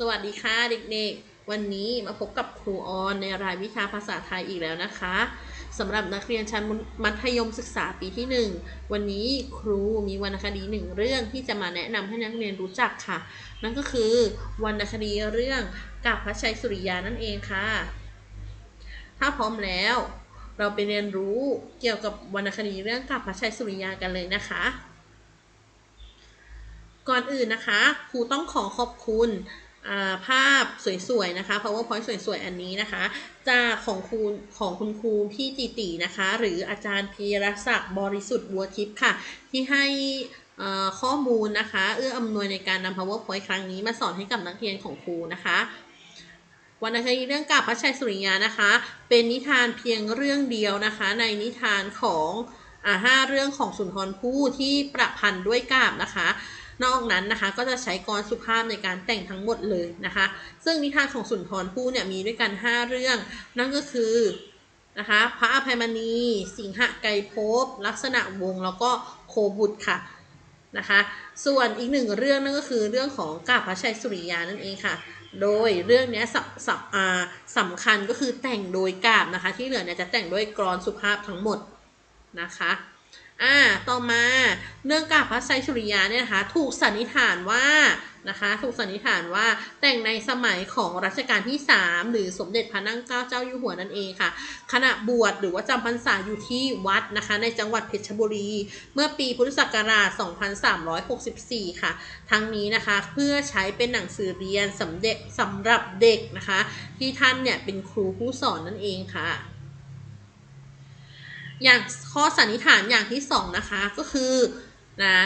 สวัสดีค่ะเด็กๆ วันนี้มาพบกับครูออนในรายวิชาภาษาไทยอีกแล้วนะคะสำหรับนักเรียนชั้นมัธยมศึกษาปีที่ 1 วันนี้ครูมีวรรณคดีหนึ่งเรื่องที่จะมาแนะนำให้นักเรียนรู้จักค่ะ นั่นก็คือวรรณคดีเรื่องกับพระชัยสุริยานั่นเองค่ะ ถ้าพร้อมแล้ว เราไปเรียนรู้เกี่ยวกับวรรณคดีเรื่องกับพระชัยสุริยากันเลยนะคะก่อนอื่นนะคะ ครูต้องขอขอบคุณ ภาพสวยๆนะคะ powerpoint สวยๆ อันนี้นะคะ จากของครูของคุณครูพี่จิตินะคะ หรืออาจารย์พีรศักดิ์บริสุทธิ์บัวทิพย์ค่ะ ที่ให้ข้อมูลนะคะ เอื้ออำนวยในการนำ powerpoint ครั้งนี้มาสอนให้กับนักเรียนของครูนะคะวรรณคดีเรื่องกาบพระชัยสุริยานะคะ เป็นนิทานเพียงเรื่องเดียวนะคะ ในนิทานของอ่าห้าเรื่องของสุนทรภู่ที่ประพันธ์ด้วยกาบนะคะ นอกนั้นนะคะก็จะใช้กรสุภาพในการแต่งทั้งหมดเลยนะคะ ซึ่งนิทานของสุนทรภู่เนี่ยมีด้วยกัน 5 เรื่อง นั่นก็คือนะคะพระอภัยมณี สิงหไกรภพลักษณะวงแล้วก็โคบุตรค่ะนะคะส่วนอีกหนึ่งเรื่องนั่นก็คือเรื่องของกาพระชัยสุริยานั่นเองค่ะ โดยเรื่องนี้สสสำคัญก็คือแต่งโดยกาบนะคะ ที่เหลือเนี่ยจะแต่งด้วยกรอนสุภาพทั้งหมดนะคะ อ่า ต่อมาเนื่องจากพระไซสุริยาเนี่ยนะคะ ถูกสันนิษฐานว่านะคะ ถูกสันนิษฐานว่าแต่งในสมัยของรัชกาลที่ 3 หรือสมเด็จพระนั่งเกล้าเจ้าอยู่หัวนั่นเองค่ะ ขณะบวชหรือว่าจำพรรษาอยู่ที่วัดนะคะ ในจังหวัดเพชรบุรี เมื่อปีพุทธศักราช 2364 ค่ะ ทั้งนี้นะคะ เพื่อใช้เป็นหนังสือเรียนสำเด็จสำหรับเด็กนะคะ ที่ท่านเนี่ยเป็นครูผู้สอนนั่นเองค่ะ อย่างข้อสันนิษฐานอย่างที่สองนะคะก็คือนะ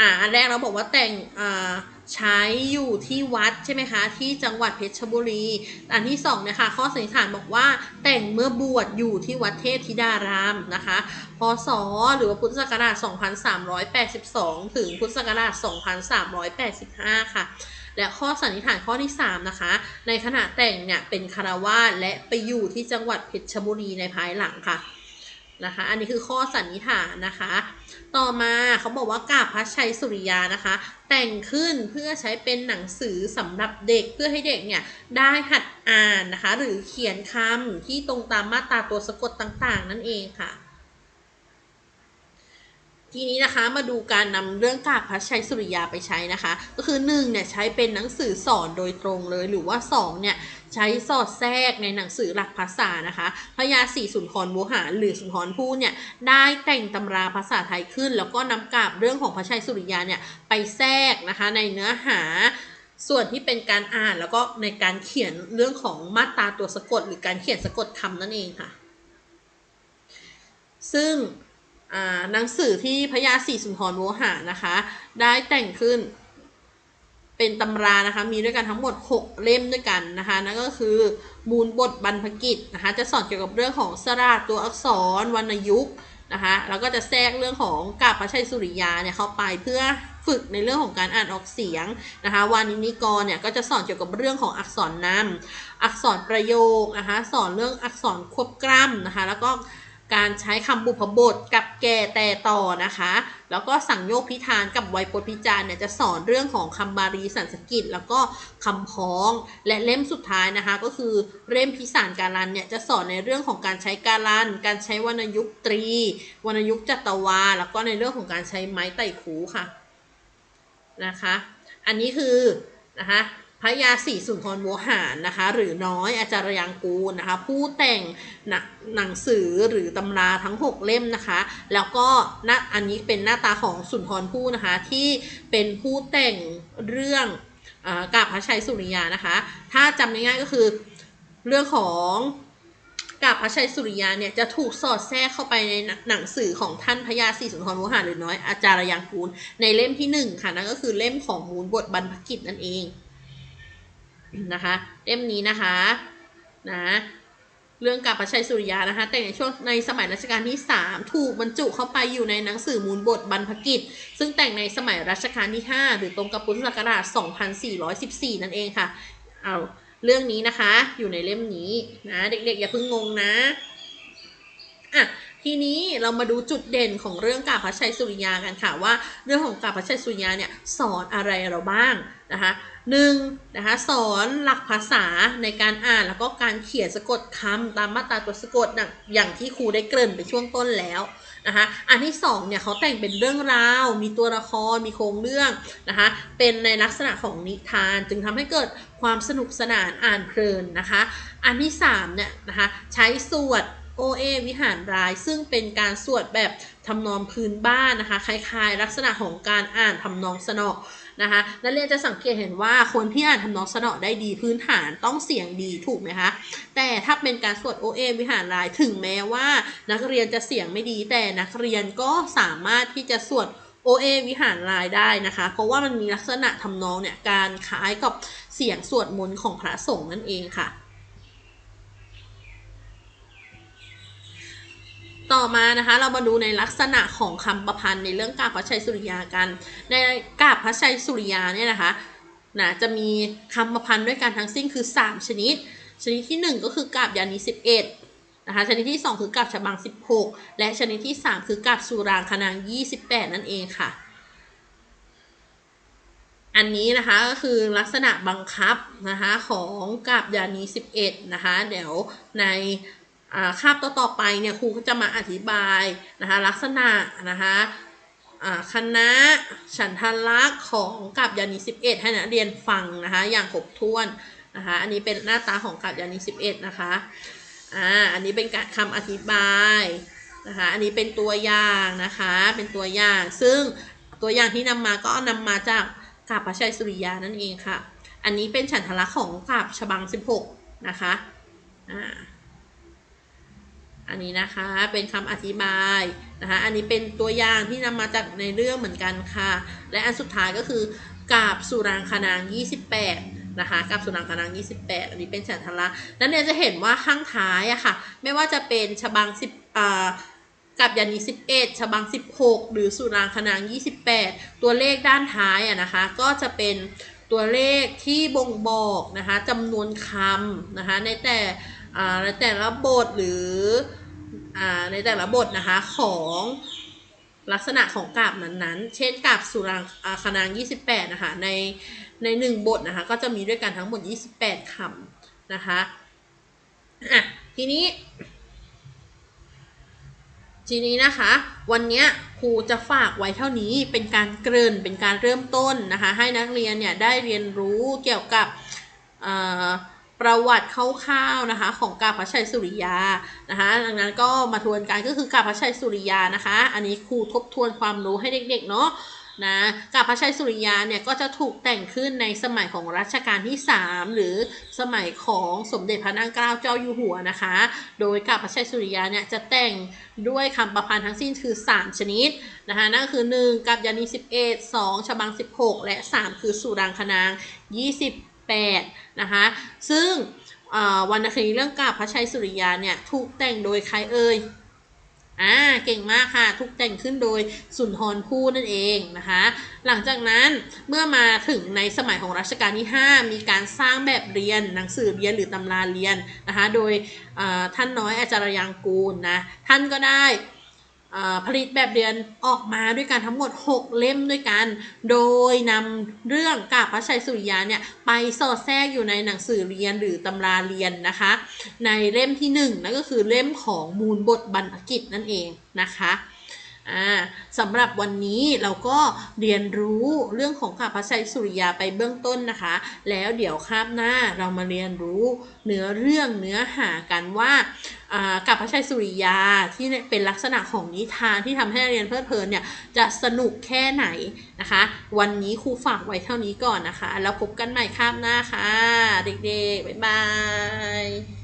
อ่าอันแรกเราบอกว่าแต่งอ่าใช้อยู่ที่วัดใช่ไหมคะ ที่จังหวัดเพชรบุรี อันที่สองนะคะข้อสันนิษฐานบอกว่าแต่งเมื่อบวชอยู่ที่วัดเทพธิดารามนะคะพศหรือว่าพุทธศักราช 2382 ถึงพุทธศักราช 2385 ค่ะ และข้อสันนิษฐานข้อที่ 3 นะคะ ในขณะแต่งเนี่ยเป็นคารวาสและไปอยู่ที่จังหวัดเพชรบุรีในภายหลังค่ะ นะคะ อันนี้คือข้อสันนิษฐานนะคะ ต่อมาเขาบอกว่ากาบพระชัยสุริยานะคะ แต่งขึ้นเพื่อใช้เป็นหนังสือสำหรับเด็กเพื่อให้เด็กเนี่ยได้หัดอ่านนะคะ หรือเขียนคำที่ตรงตามมาตราตัวสะกดต่างๆ นั่นเองค่ะ ทีนี้นะคะมาดูการนำเรื่องกาบพระชัยสุริยาไปใช้นะคะ ก็คือ1เนี่ยใช้เป็นหนังสือสอนโดยตรงเลย หรือว่า2เนี่ยใช้สอดแทรกในหนังสือหลักภาษานะคะพญาศรีสุนทรโวหารหรือสุนทรภู่เนี่ยได้แต่งตำราภาษาไทยขึ้น แล้วก็นำกาบเรื่องของพระชัยสุริยาเนี่ยไปแทรกนะคะในเนื้อหาส่วนที่เป็นการอ่านแล้วก็ในการเขียนเรื่องของมาตราตัวสะกด หรือการเขียนสะกดคำนั่นเองค่ะ ซึ่ง หนังสือที่พญาศรีสุนทรโวหารนะคะ ได้แต่งขึ้นเป็นตำรานะคะ มีด้วยกันทั้งหมด 6 เล่มด้วยกันนะคะนั่นก็คือมูลบทบรรพกิจนะคะ จะสอนเกี่ยวกับเรื่องของสระตัวอักษรวรรณยุกต์นะคะแล้วก็จะแทรกเรื่องของกาบพระชัยสุริยาเนี่ยเข้าไปเพื่อฝึกในเรื่องของการอ่านออกเสียงนะคะวานินิกรเนี่ยก็จะสอนเกี่ยวกับเรื่องของอักษรนำอักษรประโยคนะคะสอนเรื่องอักษรควบกล้ำนะคะ แล้วก็ การใช้คำบุพบทกับแก่แต่ต่อนะคะ แล้วก็สั่งโยกพิธานกับไวยพจน์พิจารเนี่ยจะสอนเรื่องของคำบาลีสันสกิต แล้วก็คำพ้อง และเล่มสุดท้ายนะคะ ก็คือเล่มพิสารการันเนี่ยจะสอนในเรื่องของการใช้การัน การใช้วรรณยุกตรี วรรณยุกจัตวา แล้วก็ในเรื่องของการใช้ไม้ไต่ขูค่ะนะคะ อันนี้คือนะคะ พระยาศรีสุนทรโวหารนะคะ หรือน้อยอาจารย์ยังกูลนะคะ ผู้แต่งหนังสือหรือตำราทั้ง 6 เล่มนะคะ แล้วก็หน้าอันนี้เป็นหน้าตาของสุนทรภู่นะคะที่เป็นผู้แต่งเรื่องอกาบพระชัยสุริยานะคะ ถ้าจำง่ายๆก็คือเรื่องของกาบพระชัยสุริยาเนี่ยจะถูกสอดแทรกเข้าไปในหนังสือของท่านพญาศรีสุนทรวหารหรือน้อยอาจารย์ยังกูลในเล่มที่1ค่ะนั่นก็คือเล่มของมูลบทบรรพกิจนั่นเอง นะคะเล่มนี้นะคะนะเรื่องกับพระชัยสุริยานะคะ แต่ในช่วงในสมัยรัชกาลที่ 3 ถูกบรรจุเข้าไปอยู่ในหนังสือมูลบทบรรพกิจ ซึ่งแต่งในสมัยรัชกาลที่ 5 หรือตรงกับพุทธศักราช 2414 นั่นเองค่ะเอาเรื่องนี้นะคะอยู่ในเล่มนี้นะเด็กๆอย่าเพิ่งงงนะอะ ทีนี้เรามาดูจุดเด่นของเรื่องกาพระชัยสุริยากันค่ะว่า เรื่องของกาพระชัยสุริยาเนี่ยสอนอะไรเราบ้างนะคะหนึ่งนะคะสอนหลักภาษาในการอ่านแล้วก็การเขียนสะกดคำตามมาตราตัวสะกดอย่างที่ครูได้เกริ่นไปช่วงต้นแล้วนะคะอันที่สองเนี่ยเขาแต่งเป็นเรื่องราว มีตัวละคร มีโครงเรื่องนะคะเป็นในลักษณะของนิทาน จึงทำให้เกิดความสนุกสนานอ่านเพลินนะคะ อันที่3เนี่ยนะคะใช้สวด โอเอวิหารราย ซึ่งเป็นการสวดแบบทำนองพื้นบ้านนะคะ คล้ายๆ ลักษณะของการอ่านทำนองสนอนะคะ นักเรียนจะสังเกตเห็นว่าคนที่อ่านทำนองสนอได้ดีพื้นฐานต้องเสียงดีถูกไหมคะ แต่ถ้าเป็นการสวดโอเอวิหารรายถึงแม้ว่า นักเรียนจะเสียงไม่ดี แต่นักเรียนก็สามารถที่จะสวดโอเอวิหารรายได้นะคะ เพราะว่ามันมีลักษณะทำนองเนี่ยการคล้ายกับเสียงสวดมนต์ของพระสงฆ์นั่นเองค่ะ ต่อมานะคะ เรามาดูในลักษณะของคำประพันธ์ในเรื่องกาบพระชัยสุริยากัน ในกาบพระชัยสุริยาเนี่ยนะคะนะจะมีคำประพันธ์ด้วยกันทั้งสิ้นคือ 3 ชนิด ชนิดที่ 1 ก็คือกาบยานี11นะคะชนิดที่ 2 คือกาบฉบัง 16 และชนิดที่ 3 คือกาบสุรางคนาง 28 นั่นเองค่ะ อันนี้นะคะก็คือลักษณะบังคับนะคะของกาบยานี11นะคะเดี๋ยวใน คาบต่อๆไปเนี่ยครูก็จะมาอธิบายนะคะลักษณะนะคะคณะฉันทลักษณ์ของกับยานี11 ให้นักเรียนฟังนะคะอย่างครบถ้วนนะคะอันนี้เป็นหน้าตาของกับยานี11 นะคะอ่าอันนี้เป็นการคำอธิบายนะคะอันนี้เป็นตัวอย่างนะคะเป็นตัวอย่างซึ่งตัวอย่างที่นำมาก็นำมาจากกาบพระชัยสุริยานั่นเองค่ะ อันนี้เป็นฉันทลักษณ์ของกาบฉบัง 16 นะคะอ่า อันนี้นะคะเป็นคำอธิบายนะคะ อันนี้เป็นตัวอย่างที่นำมาจากในเรื่องเหมือนกันค่ะ และอันสุดท้ายก็คือกาบสุรางคนาง 28 นะคะกาบสุรางคนาง 28 อันนี้เป็นฉันทละนั้นเนี่ยจะเห็นว่าข้างท้ายอะค่ะ ไม่ว่าจะเป็นฉบัง10อ่ากับยานี11 ฉบัง 16 หรือสุรางคนาง 28 ตัวเลขด้านท้ายอะนะคะ ก็จะเป็นตัวเลขที่บ่งบอกนะคะจำนวนคำนะคะในแต่ในแต่ละบทหรือ ในแต่ละบทนะคะของลักษณะของกาบนั้นๆ เช่นกาบสุรางคณาง 28 นะคะ ในในหนึ่งบทนะคะ ก็จะมีด้วยกันทั้งหมด 28 คำนะคะ อะ ทีนี้ ทีนี้นะคะ วันนี้ครูจะฝากไว้เท่านี้ เป็นการเกริ่น เป็นการเริ่มต้นนะคะ ให้นักเรียนเนี่ยได้เรียนรู้เกี่ยวกับ ประวัติคร่าวๆนะคะ ของกาพระชัยสุริยานะคะดังนั้นก็มาทวนกันก็คือกาพระชัยสุริยานะคะ อันนี้ครูทบทวนความรู้ให้เด็กๆเนาะนะกาพระชัยสุริยาเนี่ยก็จะถูกแต่งขึ้นในสมัยของรัชกาลที่ 3 หรือสมัยของสมเด็จพระนางเกล้าเจ้าอยู่หัวนะคะ โดยกาพระชัยสุริยาเนี่ยจะแต่งด้วยคำประพันธ์ทั้งสิ้นคือ 3 ชนิดนะคะนั่นคือ 1 กับยานี11 2 ฉบัง 16 และ 3 คือสุรางคนาง 20 8นะคะซึ่งวรรณคดีเรื่องกาบพระชัยสุริยาเนี่ยถูกแต่งโดยใครเอ่ยอ่าเก่งมากค่ะถูกแต่งขึ้นโดยสุนทรภู่นั่นเองนะคะหลังจากนั้นเมื่อมาถึงในสมัยของรัชกาลที่ 5 มีการสร้างแบบเรียนหนังสือเรียนหรือตำราเรียนนะคะโดยท่านน้อยอาจารย์ยังกูลนะท่านก็ได้ ผลิตแบบเรียนออกมาด้วยกันทั้งหมด 6 เล่มด้วยกัน โดยนำเรื่องกาบพระชัยสุริยาเนี่ยไปสอดแทรกอยู่ในหนังสือเรียนหรือตำราเรียนนะคะ ในเล่มที่1นั่นก็คือเล่มของมูลบทบรรพกิจนั่นเองนะคะ สำหรับวันนี้เราก็เรียนรู้เรื่องของข้าพระชัยสุริยาไปเบื้องต้นนะคะ แล้วเดี๋ยวคาบหน้าเรามาเรียนรู้เนื้อเรื่องเนื้อหากันว่ากับพระชัยสุริยาที่เป็นลักษณะของนิทานที่ทำให้เรียนเพลิดเพลินเนี่ยจะสนุกแค่ไหนนะคะ วันนี้ครูฝากไว้เท่านี้ก่อนนะคะ แล้วพบกันใหม่คาบหน้าค่ะ เด็กๆบ๊ายบาย